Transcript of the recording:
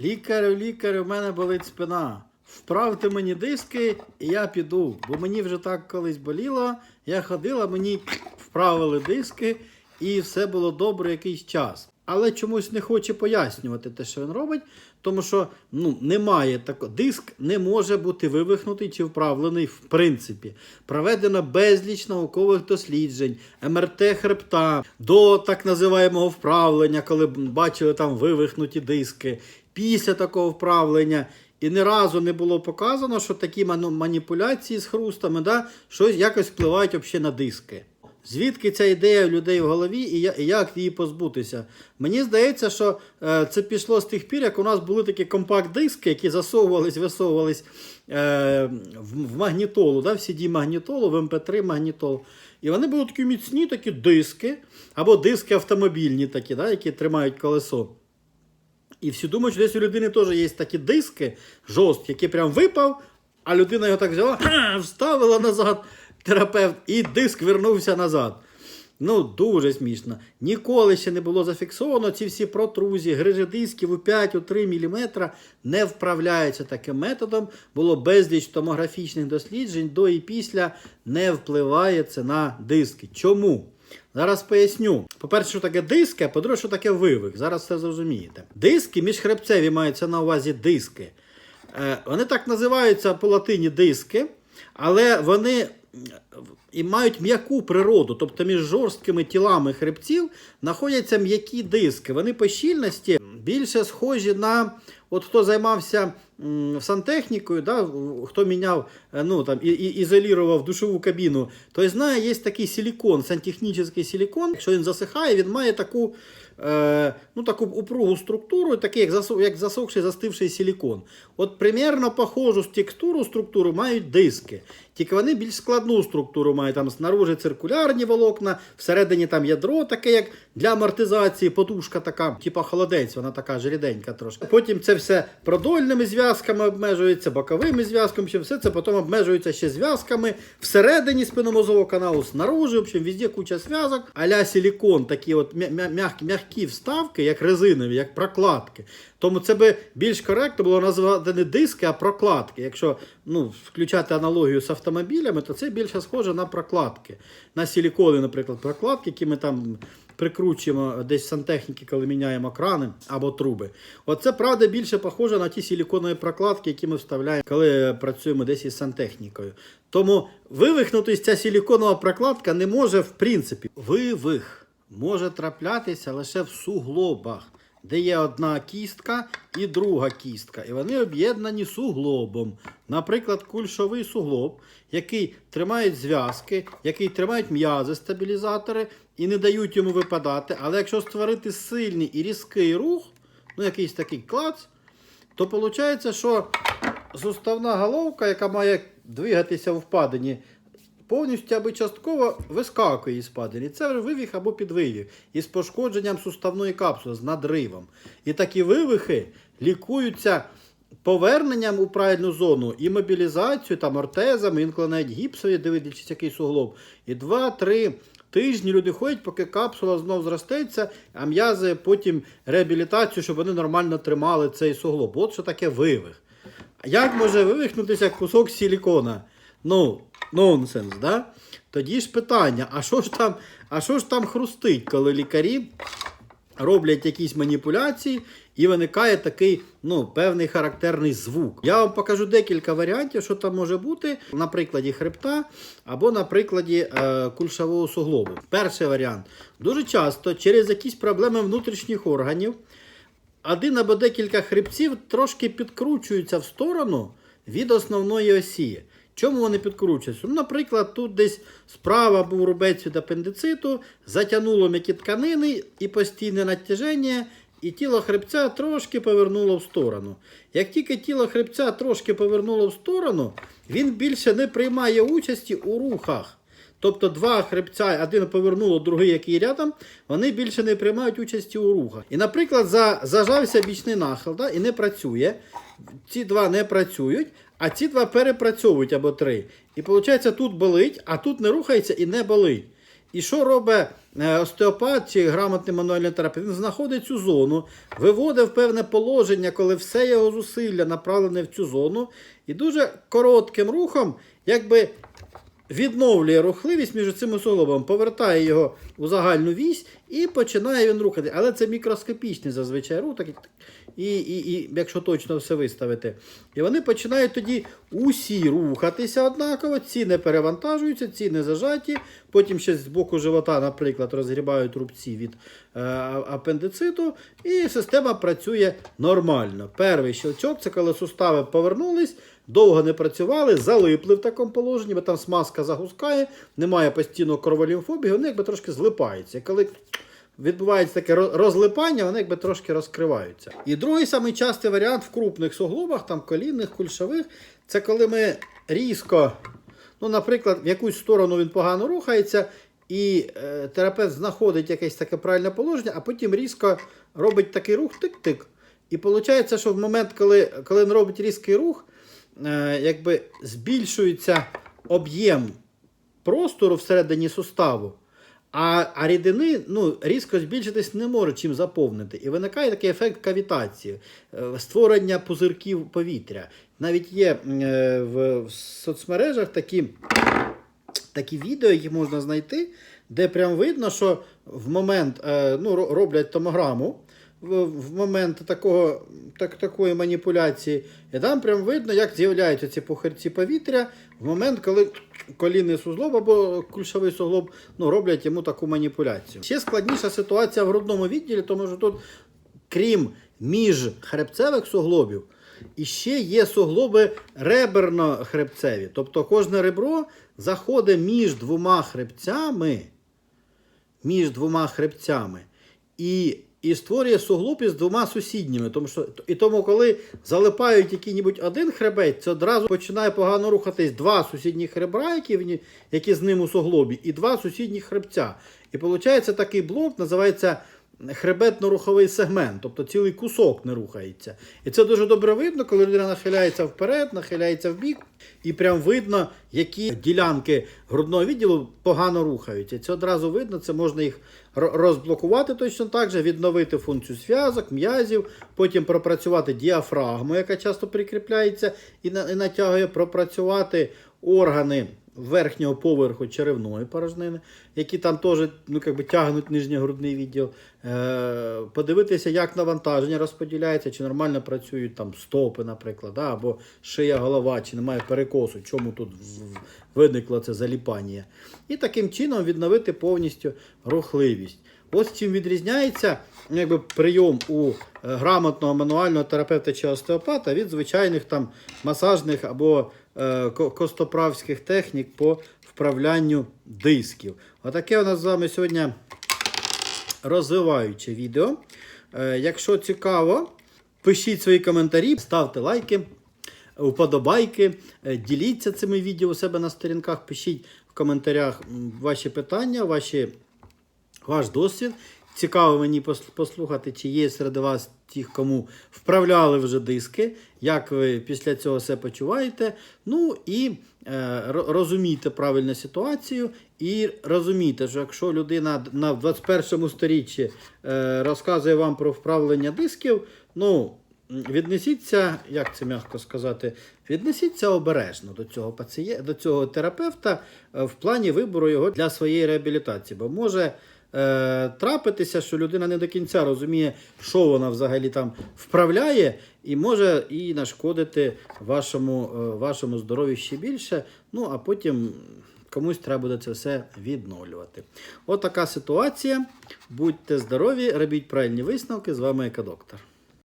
Лікарю, лікарю, в мене болить спина. Вправте мені диски, і я піду. Бо мені вже так колись боліло. Я ходила, мені вправили диски, і все було добре якийсь час. Але чомусь не хоче пояснювати те, що він робить, тому що ну, немає такого. Диск не може бути вивихнутий чи вправлений в принципі. Проведено безліч наукових досліджень, МРТ хребта до так називаємого вправлення, коли бачили там вивихнуті диски. Після такого вправлення. І ні разу не було показано, що такі маніпуляції з хрустами да, щось якось впливають взагалі на диски. Звідки ця ідея в людей в голові і як її позбутися? Мені здається, що е, це пішло з тих пір, як у нас були такі компакт-диски, які засовувались, висовувались е, в, магнітолу, да, в CD-магнітолу, в MP3 магнітолу. І вони були такі міцні такі диски, або диски автомобільні, такі, да, які тримають колесо. І всі думають, що десь у людини теж є такі диски жорсткі, які прям випав, а людина його так взяла, вставила назад, терапевт, і диск вернувся назад. Ну, дуже смішно. Ніколи ще не було зафіксовано ці всі протрузії, грижі дисків у 5-3 мм не вправляються таким методом. Було безліч томографічних досліджень до і після не впливає це на диски. Чому? Зараз поясню. По-перше, що таке диски, а по-друге, що таке вивих. Зараз все зрозумієте. Диски міжхребцеві маються на увазі диски. Е, Вони так називаються по латині диски, але вони і мають м'яку природу, тобто між жорсткими тілами хребців знаходяться м'які диски. Вони по щільності більше схожі на. От хто займався сантехнікою, да, хто міняв, е, ну там і, і ізолював душову кабіну, той знає, є такий силікон, сантехнічний силікон. Якщо він засихає, він має таку, е, ну, таку упругу структуру, такий, як, засу, як засохший, застивший силікон. От примерно похожу текстуру структуру мають диски. Тільки вони більш складну структуру мають. Там снаружи циркулярні волокна, всередині там ядро таке, як для амортизації, подушка така, типа холодець, вона така жріденька трошки. Потім це все продольними зв'язками обмежується, боковими зв'язками, все це потім обмежується ще зв'язками всередині спинномозового каналу, снаружи, в общем, везде куча зв'язок, а-ля силікон, такі от м'я- м'я- м'які, м'які вставки, як резинові, як прокладки. Тому це би більш коректно було назвати не диски, а прокладки. Якщо ну, включати аналогію з автомобілями, то це більше схоже на прокладки. На силікони, наприклад, прокладки, які ми там прикручуємо десь в сантехніки, коли міняємо крани або труби. Оце, правда, більше похоже на ті силіконові прокладки, які ми вставляємо, коли працюємо десь із сантехнікою. Тому вивихнутись ця силіконова прокладка не може, в принципі, вивих може траплятися лише в суглобах де є одна кістка і друга кістка, і вони об'єднані суглобом. Наприклад, кульшовий суглоб, який тримає зв'язки, який тримають м'язи, стабілізатори і не дають йому випадати. Але якщо створити сильний і різкий рух, ну якийсь такий клац, то виходить, що суставна головка, яка має двигатися в впадині, повністю або частково вискакує із падені. Це вже вивіх або підвивіх із пошкодженням суставної капсули, з надривом. І такі вивихи лікуються поверненням у правильну зону і мобілізацією, там ортезами, інколи навіть гіпсові, дивлячись, який суглоб. І 2-3 тижні люди ходять, поки капсула знов зростеться, а м'язи потім реабілітацію, щоб вони нормально тримали цей суглоб. От що таке вивих. Як може вивихнутися кусок силікона? Ну, нонсенс, да? Тоді ж питання: а що ж там, а що ж там хрустить, коли лікарі роблять якісь маніпуляції і виникає такий ну, певний характерний звук. Я вам покажу декілька варіантів, що там може бути на прикладі хребта або на прикладі е, кульшового суглобу. Перший варіант. Дуже часто через якісь проблеми внутрішніх органів один або декілька хребців трошки підкручуються в сторону від основної осі. Чому вони підкручуються? Ну, наприклад, тут десь справа був рубець від апендициту, затягнуло м'які тканини і постійне натяження, і тіло хребця трошки повернуло в сторону. Як тільки тіло хребця трошки повернуло в сторону, він більше не приймає участі у рухах. Тобто два хребця, один повернуло, другий, який рядом, вони більше не приймають участі у рухах. І, наприклад, за, зажався бічний нахил да, і не працює. Ці два не працюють, а ці два перепрацьовують або три. І виходить, тут болить, а тут не рухається і не болить. І що робить е, остеопат чи грамотний мануальний терапевт? Він знаходить цю зону, виводить в певне положення, коли все його зусилля направлене в цю зону, і дуже коротким рухом, якби відновлює рухливість між цими суглобами, повертає його у загальну вісь і починає він рухати. Але це мікроскопічний зазвичай рух, так, і, і, і якщо точно все виставити. І вони починають тоді усі рухатися однаково, ці не перевантажуються, ці не зажаті. Потім ще з боку живота, наприклад, розгрібають рубці від е, апендициту, і система працює нормально. Перший щелчок це коли сустави повернулись. Довго не працювали, залипли в такому положенні, бо там смазка загускає, немає постійного кроволімфобії, вони якби трошки злипаються. Коли відбувається таке розлипання, вони якби трошки розкриваються. І другий самий частий варіант в крупних суглобах, там колінних, кульшових, це коли ми різко, ну, наприклад, в якусь сторону він погано рухається, і е, терапевт знаходить якесь таке правильне положення, а потім різко робить такий рух тик-тик. І виходить, що в момент, коли, коли він робить різкий рух, якби збільшується об'єм простору всередині суставу, а, а рідини ну, різко збільшитись не може чим заповнити. І виникає такий ефект кавітації, е, створення пузирків повітря. Навіть є е, в, соцмережах такі, такі відео, які можна знайти, де прям видно, що в момент е, ну, роблять томограму. В, момент такого, так, такої маніпуляції, і там прям видно, як з'являються ці пухирці повітря в момент, коли колінний суглоб або кульшовий суглоб ну, роблять йому таку маніпуляцію. Ще складніша ситуація в грудному відділі, тому що тут, крім міжхребцевих суглобів, і ще є суглоби реберно-хребцеві. Тобто кожне ребро заходить між двома хребцями, між двома хребцями. І, і створює суглоб із двома сусідніми. Тому що, і тому, коли залипають який-небудь один хребець, це одразу починає погано рухатись два сусідні хребра, які, які з ним у суглобі, і два сусідні хребця. І виходить такий блок, називається хребетно-руховий сегмент, тобто цілий кусок не рухається. І це дуже добре видно, коли людина нахиляється вперед, нахиляється вбік, і прям видно, які ділянки грудного відділу погано рухаються. Це одразу видно, це можна їх розблокувати точно так же, відновити функцію зв'язок, м'язів, потім пропрацювати діафрагму, яка часто прикріпляється і натягує, пропрацювати органи верхнього поверху черевної порожнини, які там теж ну, как би, тягнуть нижньогрудний відділ. Е, подивитися, як навантаження розподіляється, чи нормально працюють там стопи, наприклад, да, або шия, голова, чи немає перекосу, чому тут виникло це заліпання. І таким чином відновити повністю рухливість. Ось чим відрізняється ну, якби, прийом у е, грамотного мануального терапевта чи остеопата від звичайних там масажних або костоправських технік по вправлянню дисків. Отаке у нас з вами сьогодні розвиваюче відео. Е, якщо цікаво, пишіть свої коментарі, ставте лайки, вподобайки, е, діліться цими відео у себе на сторінках, пишіть в коментарях ваші питання, ваші ваш досвід. Цікаво мені послухати, чи є серед вас ті, кому вправляли вже диски, як ви після цього все почуваєте. Ну і е, ро- розумійте правильну ситуацію, і розумійте, що якщо людина на 21 сторіччі е, розказує вам про вправлення дисків, ну. Віднесіться, як це м'яко сказати, віднесіться обережно до цього пацієнта, до цього терапевта е, в плані вибору його для своєї реабілітації. Бо може е, трапитися, що людина не до кінця розуміє, що вона взагалі там вправляє, і може і нашкодити вашому, е, вашому здоров'ю ще більше. Ну а потім комусь треба буде це все відновлювати. От така ситуація. Будьте здорові, робіть правильні висновки. З вами Екодоктор.